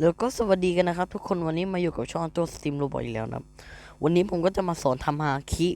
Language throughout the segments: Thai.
แล้วก็สวัสดีกันนะครับ ทุกคนวันนี้มาอยู่กับช่องตัวสตรีมโรบอทอีกแล้วนะวันนี้ผมก็จะมาสอนทำฮาคิ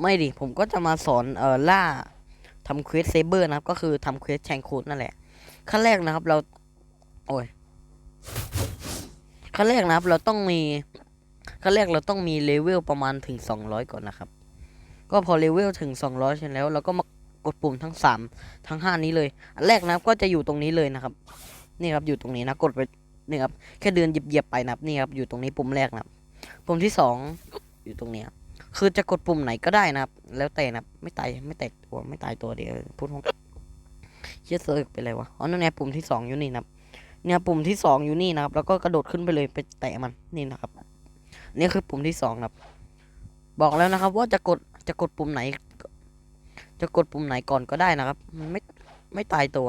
ไม่ดิผมก็จะมาสอนเอ่อล่าทำเควสเซเบอร์นะครับ ก็คือทำเควสแชงคูดนั่นแหละ ขั้นแรกนะครับเรา โอ้ยขั้นแรกนะครับ เราต้องมีขั้นแรกเราต้องมีเลเวลประมาณถึง 200 ก่อนนะครับ ก็พอเลเวลถึง 200เสร็จแล้วเราก็มากดปุ่มทั้ง 3 ทั้ง 5 นี้เลย อันแรกนะครับก็จะอยู่ตรงนี้เลยนะครับ นี่ครับอยู่ตรงนี้นะกดไป นี่ครับแค่เดินเหยียบๆไปนะครับนี่ครับอยู่ตรงนี้ปุ่มแรกนะครับปุ่มที่สองอยู่ตรงเนี้ยคือจะกดปุ่มไหนก็ได้นะครับ แล้วแต่นะครับไม่ตายไม่แตกตัวไม่ตายตัวเดียวพูดของเชี่ยเซิร์ฟเป็นไรวะอ๋อนั่นไงปุ่มที่สองอยู่นี่นะครับ เนี่ยปุ่มที่สองอยู่นี่นะครับ แล้วก็กระโดดขึ้นไปเลยไปแตะมันนี่นะครับนี่คือปุ่มที่สองนะครับ บอกแล้วนะครับ ว่าจะกดจะกดปุ่มไหน จะกดปุ่มไหนก่อนก็ได้นะครับ มันไม่ไม่ตายตัว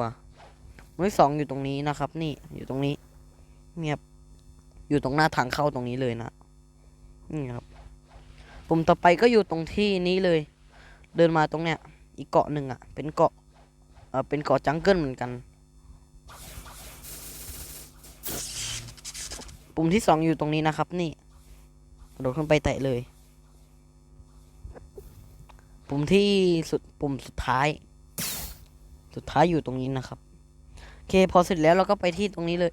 มือที่สองอยู่ตรงนี้นะครับ นี่อยู่ตรงนี้ เงียบอยู่ตรงหน้าทางเข้าตรงนี้เลยนะนี่ครับปุ่มต่อไปก็อยู่ตรงที่นี้เลย เดินมาตรงเนี้ย อีกเกาะหนึ่งอะ เป็นเกาะเออเป็นเกาะจังเกิลเหมือนกัน ปุ่มที่สองอยู่ตรงนี้นะครับ นี่กระโดดขึ้นไปแตะเลย ปุ่มที่สุดปุ่มสุดท้าย สุดท้ายอยู่ตรงนี้นะครับโอเคพอเสร็จแล้วเราก็ไปที่ตรงนี้เลย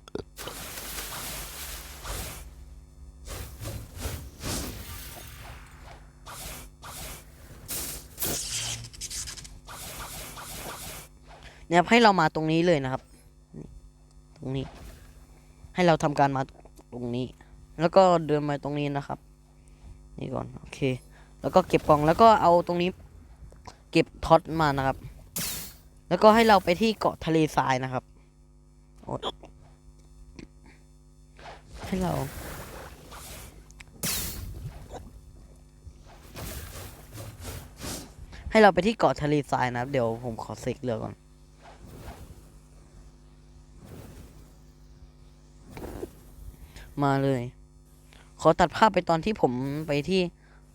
นี่ยให้เรามาตรงนี้เลยนะครับ ตรงนี้ ให้เราทำการมาตรงนี้ แล้วก็เดินมาตรงนี้นะครับ นี่ก่อนโอเค แล้วก็เก็บกล่องแล้วก็เอาตรงนี้ เก็บท็อตมานะครับ แล้วก็ให้เราไปที่เกาะทะเลทรายนะครับให้เราให้เราไปที่เกาะทะเลทรายนะครับ เดี๋ยวผมขอเซ็กเรือก่อน มาเลย ขอตัดภาพไปตอนที่ผมไปที่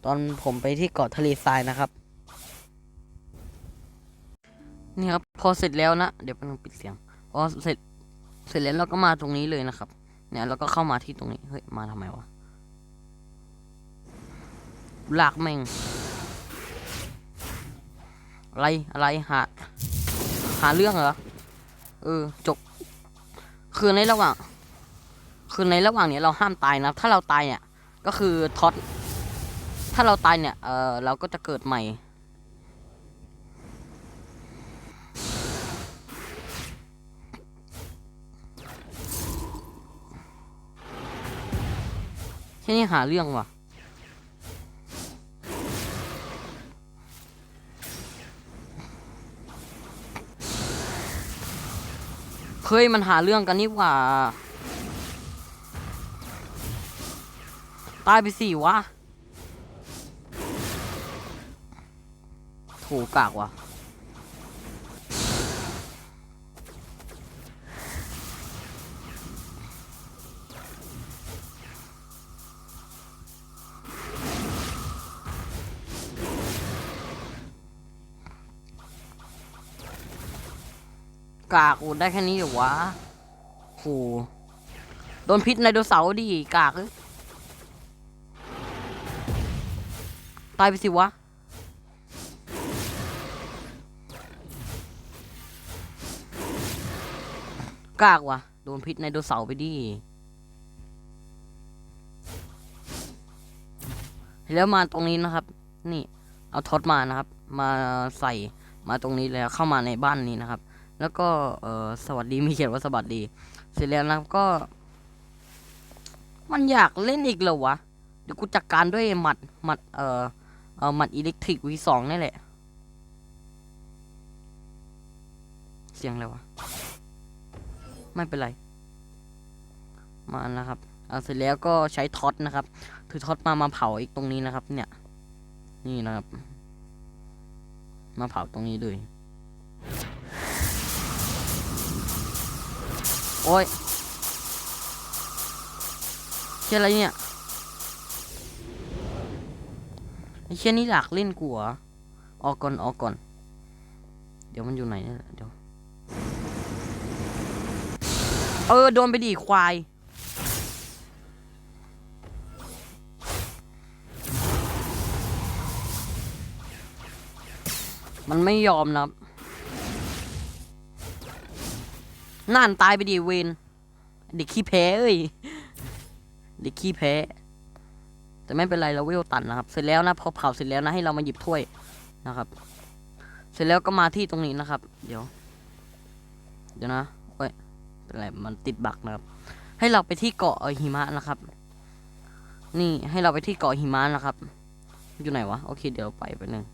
ตอนผมไปที่เกาะทะเลทรายนะครับ นี่ครับ พอเสร็จแล้วนะ เดี๋ยวแป๊บนึงปิดเสียง พอเสร็จ เสร็จแล้วเราก็มาตรงนี้เลยนะครับ เนี่ยเราก็เข้ามาที่ตรงนี้ เฮ้ย มาทำไมวะลากแม่งอะไรอะไรหาหาเรื่องเหรอ เออ จบ คือในระหว่าง คือในระหว่างเนี้ยเราห้ามตายนะ ถ้าเราตายเนี่ย ก็คือท็อตถ้าเราตายเนี่ย เออเราก็จะเกิดใหม่ แค่นี้หาเรื่องว่ะเฮ้ยมันหาเรื่องกันนี่หว่า ตายไปสี่วะโถูกากวะกากโอ้ได้แค่นี้เหรอวะโหโดนพิษไดโนเสาร์ดิกากเอ้ย ตายไปสิวะ กากว่ะ โดนพิษไดโนเสาไปดิ แล้วมาตรงนี้นะครับ นี่ เอาท็อตมานะครับ มาใส่มาตรงนี้แล้วเข้ามาในบ้านนี้นะครับ แล้วก็เออสวัสดีมีเขียนว่าสวัสดี เสร็จแล้วนะครับก็ มันอยากเล่นอีกเหรอวะเดี๋ยวกูจัดกการด้วยหมัดหมัดเออ เออหมัดอิเล็กทริกวีสองนี่แหละ เสียงอะไรวะ ไม่เป็นไร มานะครับ เอาเสร็จแล้วก็ใช้ท็อตนะครับ ถือท็อตมามาเผาอีกตรงนี้นะครับ เนี่ย นี่นะครับ มาเผาตรงนี้เลยโอ้ยเชี่อะไรเนี่ย ไอ้เชี่ยนี่หลักเล่นกูเหรอออกก่อนออกก่อน เดี๋ยวมันอยู่ไหนเนี่ยเดี๋ยว เออ โดนไปดีควาย มันไม่ยอมนับนั่นตายไปดีเวนเด็กขี้แพ้เอ้ย เด็กขี้แพ้ แต่ไม่เป็นไรเราเวลตันนะครับ เสร็จแล้วนะพอเผาเสร็จแล้วนะให้เรามาหยิบถ้วยนะครับ เสร็จแล้วก็มาที่ตรงนี้นะครับ เดี๋ยว เดี๋ยวนะเอ้ยเป็นไรมันติดบักนะครับ ให้เราไปที่เกาะหิมะนะครับ นี่ให้เราไปที่เกาะหิมะนะครับ อยู่ไหนวะโอเคเดี๋ยวไปไปหนึ่ง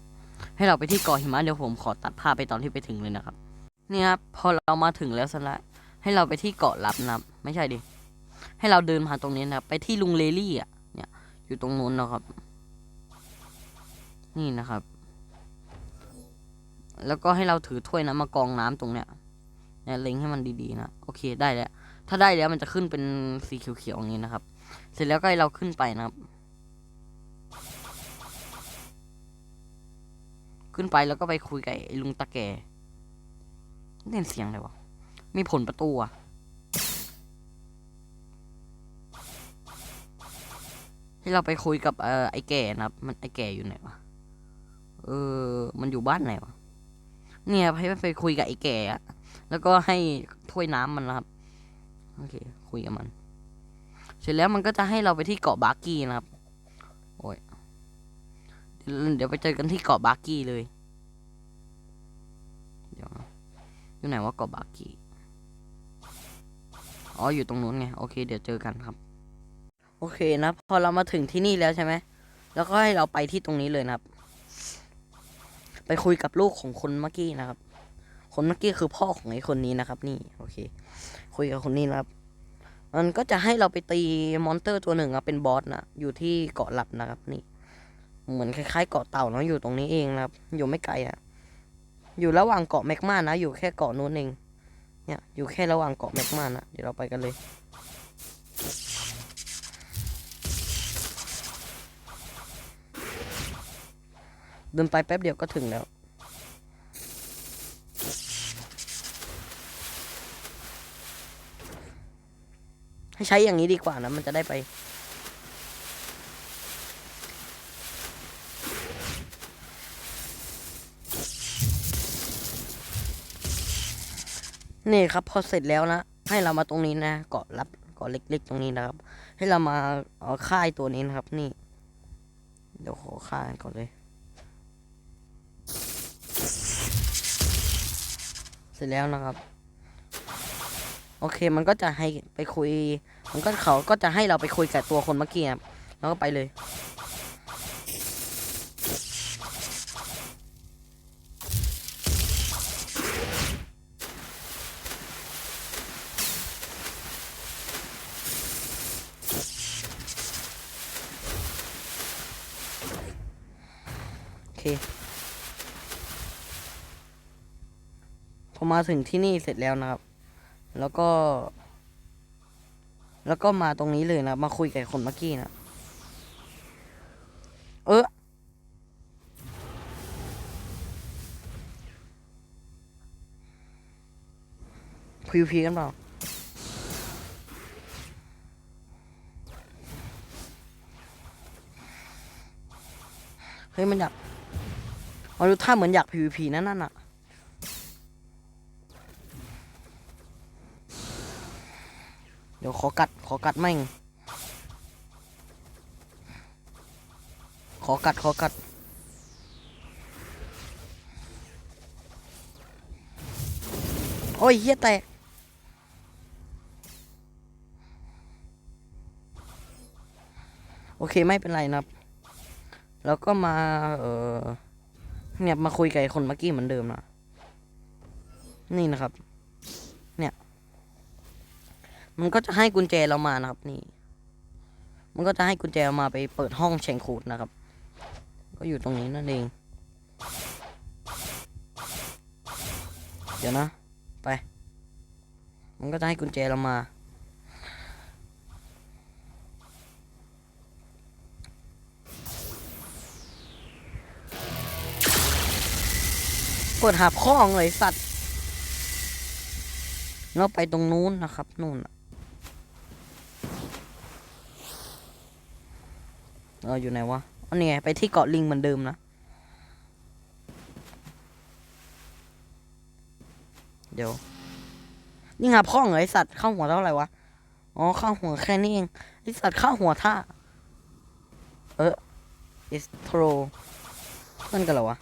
ให้เราไปที่เกาะหิมะเดี๋ยวผมขอตัดภาพไปตอนที่ไปถึงเลยนะครับนี่ครับพอเรามาถึงแล้วสละให้เราไปที่เกาะลับนะไม่ใช่ดิให้เราเดินผ่านตรงนี้นะครับไปที่ลุงเลลี่อะ อยู่ตรงนู้นนะครับ นี่นะครับ แล้วก็ให้เราถือถ้วยน้ำมากรองน้ำตรงเนี้ยเนี่ยเล็งให้มันดีๆนะโอเคได้แล้ว ถ้าได้แล้วมันจะขึ้นเป็นสีเขียวๆอย่างนี้นะครับ เสร็จแล้วก็ให้เราขึ้นไปนะครับ ขึ้นไปแล้วก็ไปคุยกับลุงตะแก่เล่นเสียงอะไรวะมีผลประตูอะ ให้เราไปคุยกับเออไอ้แก่นะครับ มันไอ้แก่อยู่ไหนวะเออ มันอยู่บ้านไหนวะเนี่ยให้ไปคุยกับไอ้แก่อะแล้วก็ให้ถ้วยน้ำมันนะครับโอเค คุยกับมัน เสร็จแล้วมันก็จะให้เราไปที่เกาะบาร์กี้นะครับ โอ้ยเดี๋ยวไปเจอกันที่เกาะบาร์กี้เลยเดี๋ยวนะอยู่ไหนว่าเกาะบาร์กี้อ๋ออยู่ตรงนู้นไงโอเค เดี๋ยวเจอกันครับ โอเคนะพอเรามาถึงที่นี่แล้วใช่ไหมแล้วก็ให้เราไปที่ตรงนี้เลยนะครับ ไปคุยกับลูกของคนเมื่อกี้นะครับ คนเมื่อกี้คือพ่อของไอ้คนนี้นะครับ นี่โอเค คุยกับคนนี้นะครับ มันก็จะให้เราไปตีมอนเตอร์ตัวหนึ่งอะเป็นบอสนะอยู่ที่เกาะหลับนะครับ นี่ เหมือนคล้ายๆ เกาะเต่าเนาะอยู่ตรงนี้เองนะครับ อยู่ไม่ไกลอะอยู่ระหว่างเกาะแมกมานะอยู่แค่เกาะนู้นเอง เนี่ย อยู่แค่ระหว่างเกาะแมกมานะเดี๋ยวเราไปกันเลย เดินไปแป๊บเดียวก็ถึงแล้ว ให้ใช้อย่างนี้ดีกว่านะ มันจะได้ไป นี่ครับพอเสร็จแล้วนะ ให้เรามาตรงนี้นะเกาะรับเกาะเล็ก ๆ ตรงนี้นะครับ ให้เรามาเอาค่ายตัวนี้นะครับ นี่ เดี๋ยวขอค่ายก่อนเลย ร็จแล้วนะครับ โอเคมันก็จะให้ไปคุย มันก็เขาก็จะให้เราไปคุยกับตัวคนเมื่อกี้ครับแล้วก็ไปเลย อมาถึงที่นี่เสร็จแล้วนะครับ แล้วก็ แล้วก็มาตรงนี้เลยนะ มาคุยกับคนเมื่อกี้นะ เออพีพีกันเปล่าเฮ้ยมันอยากมันดูท่าเหมือนอยาก PVP นั่นน่ะ ขอกัด ขอกัดแม่ง ขอกัด ขอกัด โอ้ยเฮียแตก โอเคไม่เป็นไรนะครับ แล้วก็มา เออเนี่ยมาคุยกับคนเมื่อกี้เหมือนเดิมนะ นี่นะครับ มันก็จะให้กุญแจเรามานะครับนี่ มันก็จะให้กุญแจเรามาไปเปิดห้องแชงคูดนะครับ ก็อยู่ตรงนี้นั่นเอง เดี๋ยวนะ ไป มันก็จะให้กุญแจเรามาเปิดหาบข้องเลยสัตว์แล้วไปตรงนู้นนะครับ นู่นน่ะ เอออยู่ไหนวะอันนี้ไงไปที่เกาะลิงเหมือนเดิมนะ เดี๋ยวนี่งับข้องเหรอไอสัตว์เข้าหัวเท่าไหร่วะ อ๋อเข้าหัวแค่นี้เองไอสัตว์เข้าหัวท่า เอออิสโทรเพื่อนกันเหรอวะ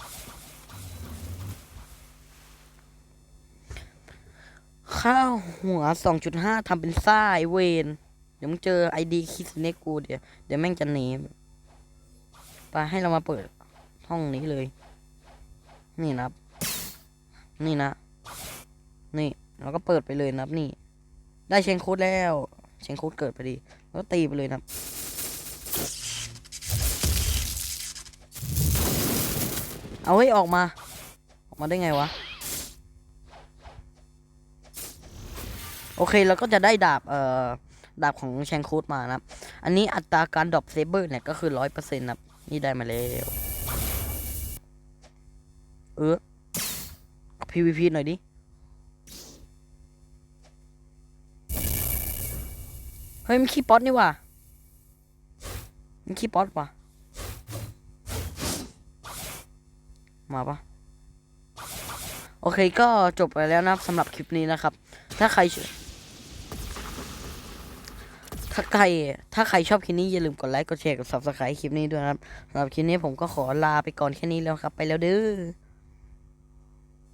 ข้าวหัวสองจุดห้าทำเป็นซ่าไอเวนเดี๋ยวมึงเจอไอดีคิสเนกูเดี๋ยวเดี๋ยวแม่งจะหนี ไปให้เรามาเปิดห้องนี้เลย นี่นะครับ นี่นะ นี่เราก็เปิดไปเลยนะครับนี่ ได้เชงโค้ดแล้ว เชงโค้ดเกิดพอดีก็ตีไปเลยนะครับเอาให้ยออกมา ออกมาได้ไงวะ โอเคเราก็จะได้ดาบเอ่อดาบของแชงคูดมานะครับ อันนี้อัตราการดรอปเซเบอร์เนี่ยก็คือร้อยเปอร์เซ็นต์นะครับ นี่ได้มาแล้วเออ PVP หน่อยดิ เฮ้ยมันขี้ป๊อตนี่ว่ะมันขี้ป๊อตว่ะ มาปะโอเคก็จบไปแล้วนะครับสำหรับคลิปนี้นะครับ ถ้าใคร ถ้าใครถ้าใครชอบคลิปนี้อย่าลืมกดไลค์กดแชร์กด subscribe คลิปนี้ด้วยนะครับสำหรับคลิปนี้ผมก็ขอลาไปก่อนแค่นี้แล้วครับไปแล้วเด้อ